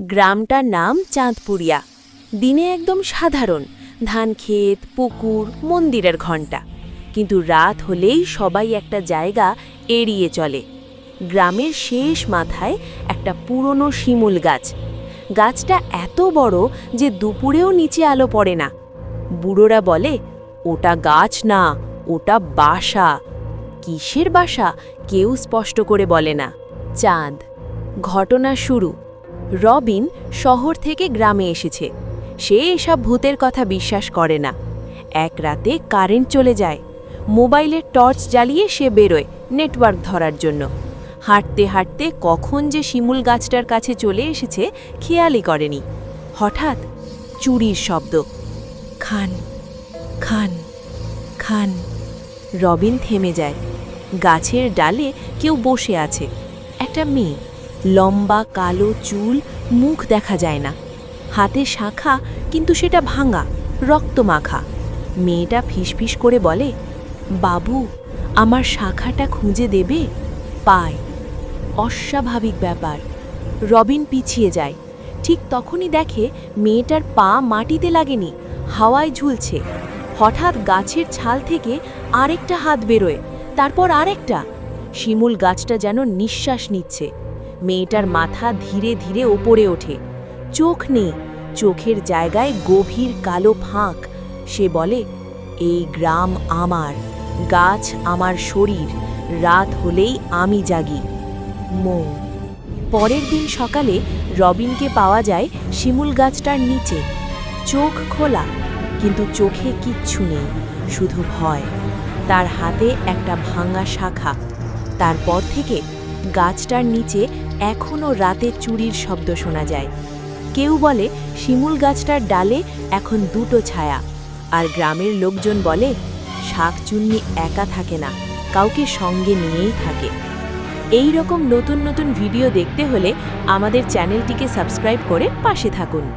গ্রামটার নাম চাঁদপুরিয়া। দিনে একদম সাধারণ, ধান ক্ষেত, পুকুর, মন্দিরের ঘণ্টা। কিন্তু রাত হলেই সবাই একটা জায়গা এড়িয়ে চলে। গ্রামের শেষ মাথায় একটা পুরনো শিমুল গাছ। গাছটা এত বড় যে দুপুরেও নিচে আলো পড়ে না। বুড়োরা বলে, ওটা গাছ না, ওটা বাসা। কিসের বাসা? কেউ স্পষ্ট করে বলে না। চাঁদ। ঘটনা শুরু। রবিন শহর থেকে গ্রামে এসেছে। সে এসব ভূতের কথা বিশ্বাস করে না। এক রাতে কারেন্ট চলে যায়। মোবাইলের টর্চ জ্বালিয়ে সে বেরোয় নেটওয়ার্ক ধরার জন্য। হাঁটতে হাঁটতে কখন যে শিমুল গাছটার কাছে চলে এসেছে খেয়ালই করেনি। হঠাৎ চুরির শব্দ। খান খান খান। রবিন থেমে যায়। গাছের ডালে কেউ বসে আছে। একটা মেয়ে। লম্বা, কালো চুল, মুখ দেখা যায় না। হাতে শাখা, কিন্তু সেটা ভাঙা রক্ত মাখা মেয়েটা ফিসফিস করে বলে, বাবু, আমার শাখাটা খুঁজে দেবে? পায় অস্বাভাবিক ব্যাপার। রবিন পিছিয়ে যায়। ঠিক তখনই দেখে মেয়েটার পা মাটিতে লাগেনি, হাওয়ায় ঝুলছে। হঠাৎ গাছের ছাল থেকে আরেকটা হাত বেরোয়, তারপর আরেকটা। শিমুল গাছটা যেন নিঃশ্বাস নিচ্ছে। মেয়েটার মাথা ধীরে ধীরে ওপরে ওঠে। চোখ নেই। চোখের জায়গায় গভীর কালো ফাঁক। সে বলে, এই গ্রাম আমার। গাছ আমার শরীর। রাত হলেই আমি জাগি। মৌ। পরের দিন সকালে রবিনকে পাওয়া যায় শিমুল গাছটার নিচে। চোখ খোলা, কিন্তু চোখে কিচ্ছু নেই, শুধু ভয়। তার হাতে একটা ভাঙা শাখা। তারপর থেকে গাছটার নিচে এখনও রাতে চুরির শব্দ শোনা যায়। কেউ বলে, শিমুল গাছটার ডালে এখন দুটো ছায়া। আর গ্রামের লোকজন বলে শাকচুন্নি একা থাকে না, কাউকে সঙ্গে নিয়েই থাকে। এই রকম নতুন নতুন ভিডিও দেখতে হলে আমাদের চ্যানেলটিকে সাবস্ক্রাইব করে পাশে থাকুন।